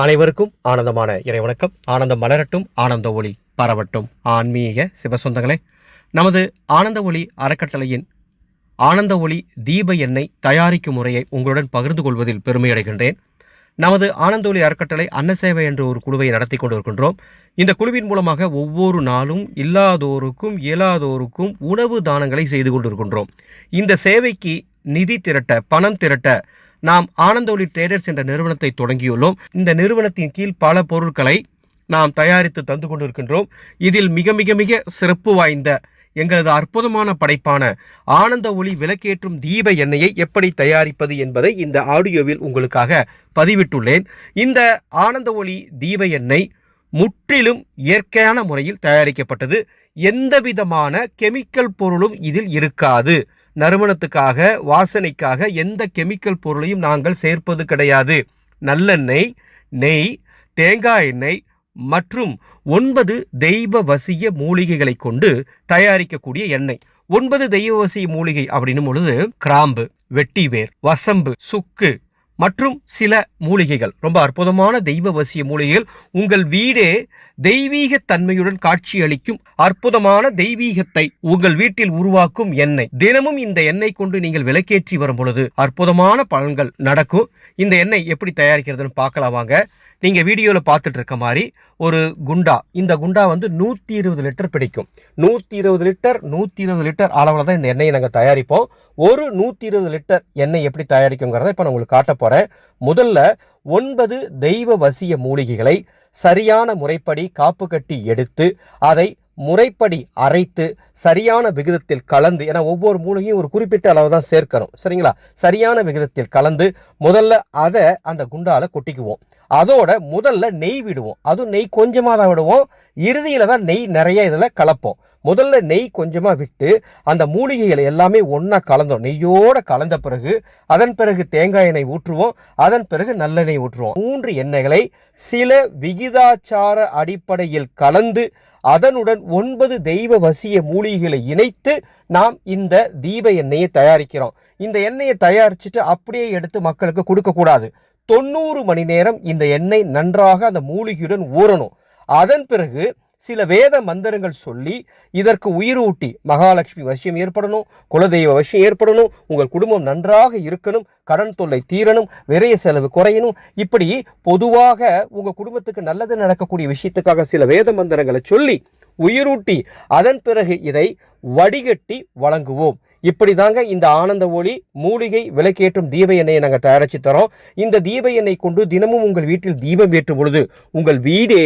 அனைவருக்கும் ஆனந்தமான இறைவணக்கம். ஆனந்தம் மலரட்டும் ஆனந்த ஒளி பரவட்டும். ஆன்மீக சிவசொந்தங்களே நமது ஆனந்த ஒளி அறக்கட்டளையின் ஆனந்த ஒளி தீப எண்ணெய் தயாரிக்கும் முறையை உங்களுடன் பகிர்ந்து கொள்வதில் பெருமையடைகின்றேன். நமது ஆனந்த ஒளி அறக்கட்டளை அன்னசேவை என்ற ஒரு குழுவை நடத்தி கொண்டிருக்கின்றோம் இந்த குழுவின் மூலமாக ஒவ்வொரு நாளும் இல்லாதோருக்கும் இயலாதோருக்கும் உணவு தானங்களை செய்து கொண்டிருக்கின்றோம். இந்த சேவைக்கு நிதி திரட்ட பணம் திரட்ட நாம் ஆனந்த ஒளி ட்ரேடர்ஸ் என்ற நிறுவனத்தை தொடங்கியுள்ளோம். இந்த நிறுவனத்தின் கீழ் பல பொருட்களை நாம் தயாரித்து தந்து கொண்டிருக்கின்றோம். இதில் மிக மிக மிக சிறப்பு வாய்ந்த எங்களது அற்புதமான படைப்பான ஆனந்த ஒளி விளக்கேற்றும் தீப எண்ணெயை எப்படி தயாரிப்பது என்பதை இந்த ஆடியோவில் உங்களுக்காக பதிவிட்டுள்ளேன். இந்த ஆனந்த ஒளி தீப எண்ணெய் முற்றிலும் இயற்கையான முறையில் தயாரிக்கப்பட்டது. எந்த விதமான கெமிக்கல் பொருளும் இதில் இருக்காது. நறுமணத்துக்காக வாசனைக்காக எந்த கெமிக்கல் பொருளையும் நாங்கள் சேர்ப்பது கிடையாது. நல்லெண்ணெய் நெய் தேங்காய் எண்ணெய் மற்றும் ஒன்பது தெய்வ வசிய மூலிகைகளை கொண்டு தயாரிக்கக்கூடிய எண்ணெய். ஒன்பது தெய்வ வசிய மூலிகை அப்படின்னும் பொழுது கிராம்பு வெட்டிவேர் வசம்பு சுக்கு மற்றும் சில மூலிகைகள். ரொம்ப அற்புதமான தெய்வ வசிய மூலிகைகள். உங்கள் வீடே தெய்வீக தன்மையுடன் காட்சியளிக்கும் அற்புதமான தெய்வீகத்தை உங்கள் வீட்டில் உருவாக்கும் எண்ணெய். தினமும் இந்த எண்ணெய் கொண்டு நீங்கள் விளக்கேற்றி வரும் பொழுது அற்புதமான பலன்கள் நடக்கும். இந்த எண்ணெய் எப்படி தயாரிக்கிறதுன்னு பார்க்கலாம் வாங்க. நீங்கள் வீடியோவில் பார்த்துட்டு இருக்க மாதிரி ஒரு குண்டா. இந்த குண்டா வந்து நூற்றி இருபது லிட்டர் பிடிக்கும். நூற்றி இருபது லிட்டர் நூற்றி இருபது லிட்டர் அளவில் தான் இந்த எண்ணெயை நாங்கள் தயாரிப்போம். ஒரு நூற்றி இருபது லிட்டர் எண்ணெய் எப்படி தயாரிக்குங்கிறத இப்போ நான் உங்களுக்கு காட்ட போகிறேன் முதல்ல ஒன்பது தெய்வ வசிய மூலிகைகளை சரியான முறைப்படி காப்பு கட்டி எடுத்து அதை முறைப்படி அரைத்து சரியான விகிதத்தில் கலந்து ஏன்னா ஒவ்வொரு மூலிகையும் ஒரு குறிப்பிட்ட அளவு தான் சேர்க்கணும். சரிங்களா? சரியான விகிதத்தில் கலந்து முதல்ல அதை அந்த குண்டால கொட்டிக்குவோம். அதோட முதல்ல நெய் விடுவோம். அதுவும் நெய் கொஞ்சமாக தான் விடுவோம். இறுதியில் தான் நெய் நிறைய இதில் கலப்போம். முதல்ல நெய் கொஞ்சமாக விட்டு அந்த மூலிகைகளை எல்லாமே ஒன்றா கலந்தோம். நெய்யோடு கலந்த பிறகு அதன் பிறகு தேங்காய் எண்ணெய் ஊற்றுவோம். அதன் பிறகு நல்லெண்ணெய் ஊற்றுவோம். மூன்று எண்ணெய்களை சில விகிதாச்சார அடிப்படையில் கலந்து அதனுடன் ஒன்பது தெய்வ வசிய மூலிகைகளை இணைத்து நாம் இந்த தீப எண்ணெயை தயாரிக்கிறோம். இந்த எண்ணெயை தயாரிச்சுட்டு அப்படியே எடுத்து மக்களுக்கு கொடுக்கக்கூடாது. தொண்ணூறு மணி நேரம் இந்த எண்ணெய் நன்றாக அந்த மூலிகையுடன் ஊறணும். அதன் பிறகு சில வேத மந்திரங்கள் சொல்லி இதற்கு உயிரூட்டி மகாலட்சுமி வசியம் ஏற்படணும் குலதெய்வ வசியம் ஏற்படணும் உங்கள் குடும்பம் நன்றாக இருக்கணும் கடன் தொல்லை தீரணும் விரைய செலவு குறையணும். இப்படி பொதுவாக உங்கள் குடும்பத்துக்கு நல்லது நடக்கக்கூடிய விஷயத்துக்காக சில வேத மந்திரங்களை சொல்லி உயிரூட்டி அதன் பிறகு இதை வடிகட்டி வழங்குவோம். இப்படி தாங்க இந்த ஆனந்த ஒளி மூலிகை விளக்கேற்றும் தீப எண்ணெயை நாங்கள் தயாரித்து தரோம். இந்த தீப எண்ணெய் கொண்டு தினமும் உங்கள் வீட்டில் தீபம் ஏற்றும் பொழுது உங்கள் வீடே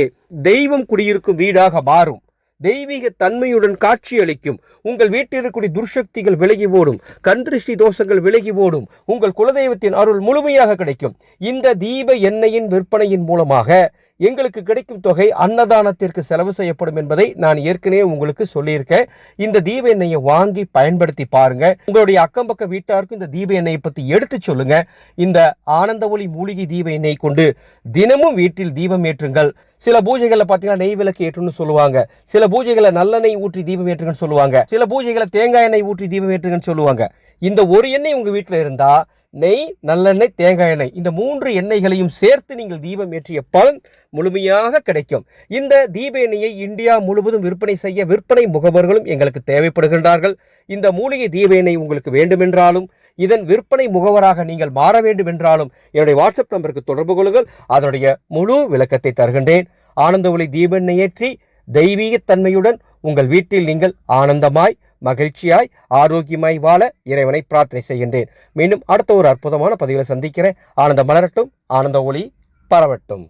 தெய்வம் குடியிருக்கும் வீடாக மாறும். தெய்வீக தன்மையுடன் காட்சியளிக்கும் உங்கள் வீட்டில் இருக்கக்கூடிய துர்சக்திகள் விலகி ஓடும். கந்திருஷ்டி தோஷங்கள் விலகி ஓடும். உங்கள் குலதெய்வத்தின் அருள் முழுமையாக கிடைக்கும். இந்த தீப எண்ணெயின் விற்பனையின் மூலமாக எங்களுக்கு கிடைக்கும் தொகை அன்னதானத்திற்கு செலவு செய்யப்படும் என்பதை நான் ஏற்கனவே உங்களுக்கு சொல்லியிருக்கேன். இந்த தீப எண்ணெயை வாங்கி பயன்படுத்தி பாருங்க. உங்களுடைய அக்கம் பக்கம் வீட்டாருக்கும் இந்த தீப எண்ணெயை பற்றி எடுத்து சொல்லுங்க. இந்த ஆனந்த ஒளி மூலிகை தீப எண்ணெய் கொண்டு தினமும் வீட்டில் தீபம் ஏற்றுங்கள். சில பூஜைகளில் பார்த்தீங்கன்னா நெய் விளக்கு ஏற்றுன்னு சொல்லுவாங்க. சில பூஜைகளை நல்லெண்ணெய் ஊற்றி தீபம் ஏற்றுங்கன்னு சொல்லுவாங்க. சில பூஜைகளை தேங்காய் எண்ணெய் ஊற்றி தீபம் ஏற்றுங்கன்னு சொல்லுவாங்க. இந்த ஒரு எண்ணெய் உங்கள் வீட்டில் இருந்தால் நெய் நல்லெண்ணெய் தேங்காய் எண்ணெய். இந்த மூன்று எண்ணெய்களையும் சேர்த்து நீங்கள் தீபம் ஏற்றிய பலன் முழுமையாக கிடைக்கும். இந்த தீப எண்ணெயை இந்தியா முழுவதும் விற்பனை செய்ய விற்பனை முகவர்களும் எங்களுக்கு தேவைப்படுகின்றார்கள். இந்த மூலிகை தீப எண்ணெய் உங்களுக்கு வேண்டுமென்றாலும் இதன் விற்பனை முகவராக நீங்கள் மாற வேண்டும் என்றாலும் என்னுடைய வாட்ஸ்அப் நம்பருக்கு தொடர்பு கொள்ளுங்கள். அதனுடைய முழு விளக்கத்தை தருகின்றேன். ஆனந்த ஒளி தீப எண்ணெய் ஏற்றி தெய்வீகத்தன்மையுடன் உங்கள் வீட்டில் நீங்கள் ஆனந்தமாய் மகிழ்ச்சியாய் ஆரோக்கியமாய் வாழ இறைவனை பிரார்த்தனை செய்கின்றேன். மீண்டும் அடுத்த ஒரு அற்புதமான பதிவில் சந்திக்கிறேன். ஆனந்த மலரட்டும் ஆனந்த ஒளி பரவட்டும்.